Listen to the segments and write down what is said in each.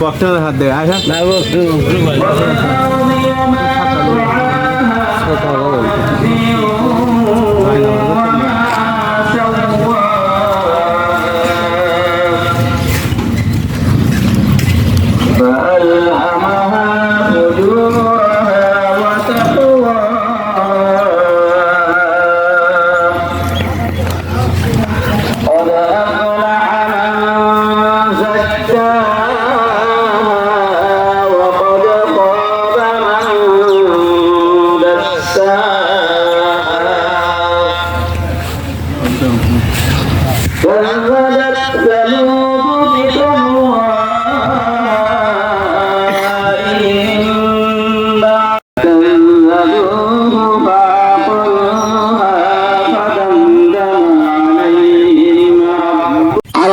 পকটার হাত দেয় আসা না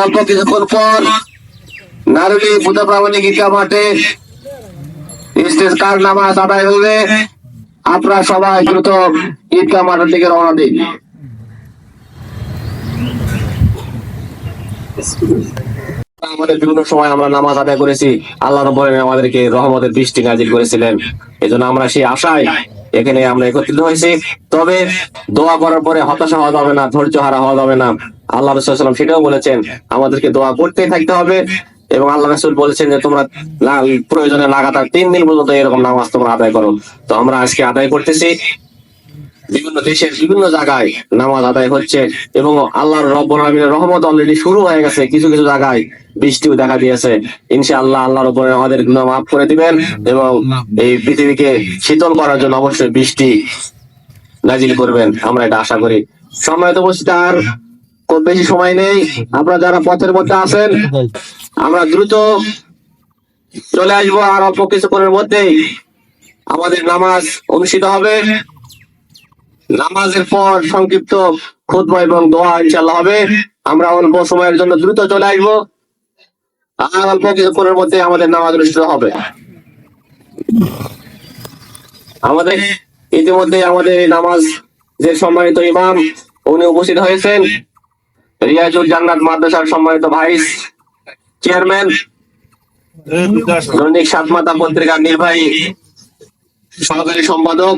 অল্প কিছুক্ষণ পর নারুলি বুধ প্রামাণিক ঈদগাহ মাঠে স্টেজ কার নামাজ আদায় হলে আপনারা সবাই দ্রুত ঈদগাহ মাঠের দিকে রওনা দিন। আমাদের বিভিন্ন সময় আমরা নামাজ আদায় করেছি। আল্লাহ রব্বুল আমাদেরকে রহমতের বৃষ্টি নাজিল করেছিলেন। এজন্য আমরা সেই আশায় এখানে আমরা একত্রিত হয়েছি। তবে দোয়া করার পরে হতাশা হওয়া যাবে না, ধৈর্য হারা হওয়া যাবে না। আল্লাহ রসুলাম সেটাও বলেছেন, আমাদেরকে দোয়া করতেই থাকতে হবে এবং আল্লাহ রসুল বলেছেন যে তোমরা প্রয়োজনে লাগাতার তিন দিন পর্যন্ত এরকম নামাজ তোমরা আদায় করো। তো আমরা আজকে আদায় করতেছি। বিভিন্ন দেশের বিভিন্ন জায়গায় নামাজ আদায় হচ্ছে এবং আল্লাহর রব্বুল আলামিনের রহমত অলরেডি শুরু হয়ে গেছে কিছু কিছু জায়গায় বৃষ্টিও দেখা দিয়েছে। ইনশাআল্লাহ আল্লাহর উপরে আমাদের মাফ করে দিবেন এবং এই পৃথিবীকে শীতল করার জন্য অবশ্যই বৃষ্টি নাজিল করবেন, আমরা এটা আশা করি। সময় তো বসতে আর খুব বেশি সময় নেই। আপনারা যারা পথের মধ্যে আছেন, আমরা দ্রুত চলে আসব আর অল্প কিছুক্ষণের মধ্যেই আমাদের নামাজ অনুষ্ঠিত হবে। নামাজের পর সংক্ষিপ্ত খুতবা এবং দোয়া ইনশাল্লাহ হবে। আমরা অল্প সময়ের জন্য দ্রুত চলে আসব। আর অল্প কিছুক্ষণের মধ্যে আমাদের নামাজ অনুষ্ঠিত হবে। আমাদের ইতিমধ্যে আমাদের নামাজ যে সম্মানিত ইমাম, উনি উপস্থিত হয়েছেন। রিয়াজুল জান্নাত মাদ্রাসার সম্মানিত ভাইস চেয়ারম্যান। দৈনিক সাতমাতা পত্রিকার নির্বাহী সহকারী সম্পাদক।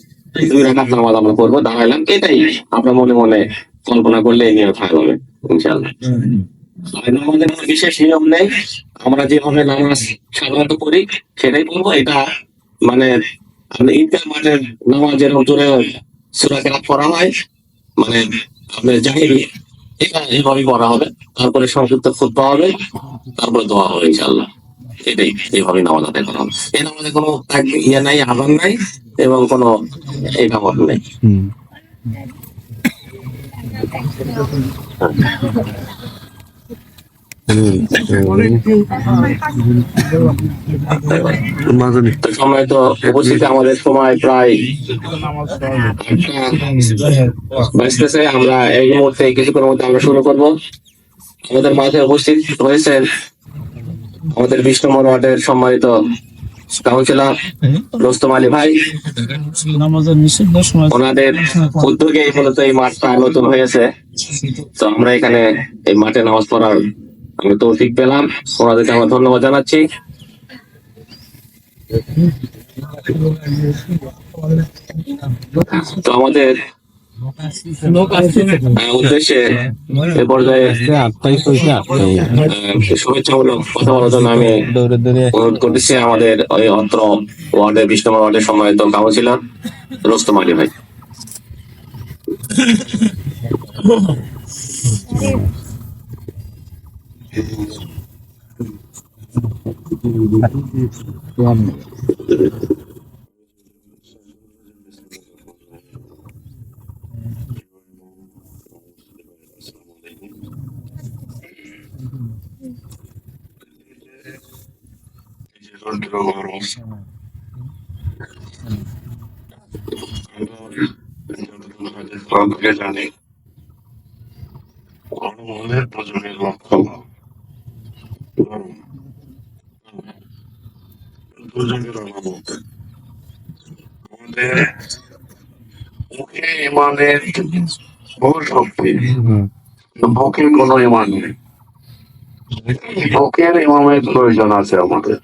দুই রাখাত নামাজ আমরা পড়ব দাঁড়াইলাম, এটাই আপনার মনে মনে কল্পনা করলে এই নিয়ত হয় হবে ইনশাল্লাহ বিশেষ নিয়ম নেই, আমরা যেভাবে নামাজ সাধারণত করি সেটাই পড়ব এটা মানে আপনি ঈদগাহ মাঠের নামাজের হুজুরে সুরা কেরাত পড়া হয় মানে আপনার জাহিরি, এটা এইভাবেই পড়া হবে, তারপরে সংক্ষিপ্ত খুতবা হবে, তারপরে দোয়া হবে ইনশাল্লাহ এটাই এইভাবেই নামাজ আদায় করা হবে। এই নামাজে কোনো ইয়ে নাই আহ্বান নাই এবং কোনো এই ব্যাপার নেই। তো সময় তো উপস্থিতি আমাদের সময় প্রায় আটটা আমরা এই মুহূর্তে কিছুক্ষণের মধ্যে আমরা শুরু করব। আমাদের মাঝে উপস্থিত হয়েছেন আমাদের নম্বর ওয়ার্ডের সম্মানিত কাউন্সিলর রোস্তম আলী ভাই। ওনাদের উদ্যোগে মূলত এই মাঠটা নতুন হয়েছে। তো আমরা এখানে এই মাঠে নামাজ পড়ার আমি তৌফিক পেলাম। ওনাদেরকে আমরা ধন্যবাদ জানাচ্ছি। তো আমাদের উদ্দেশ্যে এ পর্যায়ে কথা বলার জন্য আমি অনুরোধ করতেছি আমাদের ওই অন্ত্র ওয়ার্ডের বিশ নম্বর ওয়ার্ডের সম্মানিত কাউন্সিলর রোস্তম আলী ভাই Thank you. আমরা মুখে শক্তি বুকে কোনো ইমান নেই বুকের ইমামের প্রয়োজন আছে আমাদের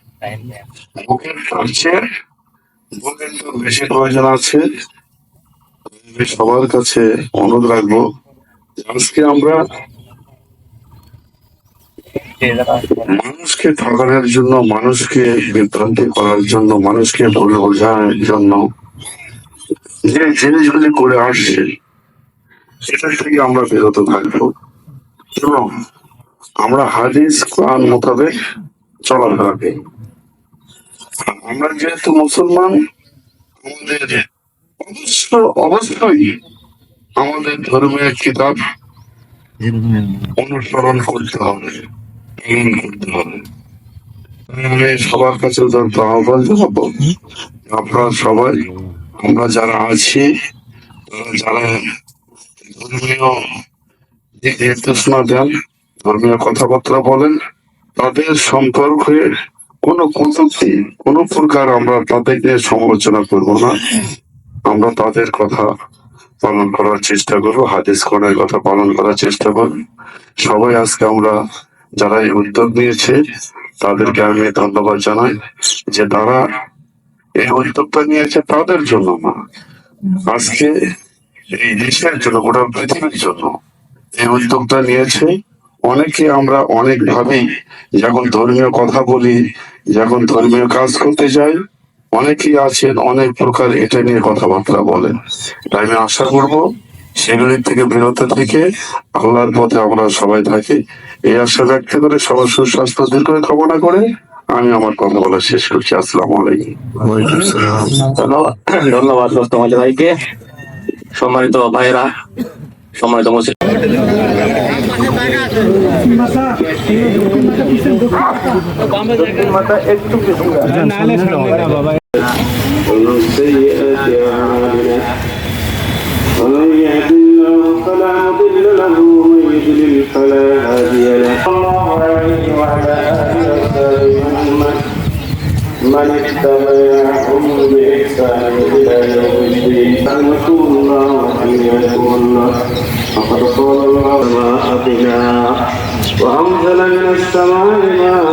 বেশি প্রয়োজন আছে। সবার কাছে অনুরোধ রাখব। আজকে আমরা মানুষকে ঠকানোর জন্য, মানুষকে বিভ্রান্তি করার জন্য, মানুষকে ভুল বোঝানোর জন্য যে জিনিসগুলি করে আসছে, সেটা থেকে আমরা বিরত থাকব। এবং আমরা হাদিস কোরআন মোতাবেক চলাফেরা করি আমরা যেহেতু মুসলমান আমাদের অবশ্য অবশ্যই আমাদের ধর্মীয় কিতাব অনুসরণ করতে হবে পালন করতে হবে। আমি সবার কাছে আহ্বান জানাব। আপনারা সবাই আমরা যারা আছি যারা ধর্মীয় নির্দেশনা দেন ধর্মীয় কথাবার্তা বলেন তাদের সম্পর্কে কোনো কটূক্তি কোনো প্রকার আমরা তাদেরকে সমালোচনা করব না। আমরা তাদের কথা পালন করার চেষ্টা করব, হাদিস কোরআনের কথা পালন করার চেষ্টা করব। সবাই আজকে আমরা যারা এই উদ্যোগ নিয়েছে, তাদেরকে আমি ধন্যবাদ জানাই যে তারা এই উদ্যোগটা নিয়েছে তাদের জন্য না। আজকে এই দেশের জন্য, গোটা পৃথিবীর জন্য এই উদ্যোগটা নিয়েছে। অনেকে আমরা অনেক ভাবেই যখন ধর্মীয় কথা বলি যখন ধর্মীয় কাজ করতে যাই অনেকেই আছেন অনেক প্রকার এটা নিয়ে কথাবার্তা বলেন। তাই আমি আশা করব সেগুলির থেকে বিরত থেকে আল্লাহর পথে আমরা সবাই থাকি। এই আশা ব্যক্ত করে সবার সুস্বাস্থ্য দীর্ঘ কামনা করে আমি আমার কথা বলা শেষ করছি। আসসালামু আলাইকুম। ধন্যবাদ। ভাইকে। সম্মানিত ভাইরা সম্মানিত মুসলিম ومن السيئات أعمالنا ومن يهد الله فلا مضل له ومن يضلل فلا هادي له الله عليه وعلى آله وصحبه محمد من اتبعهم بإحسان إلى يوم الدين أنكم الله وحياكم الله فقد قال الله ما أطنا وأنزل من السماء ماء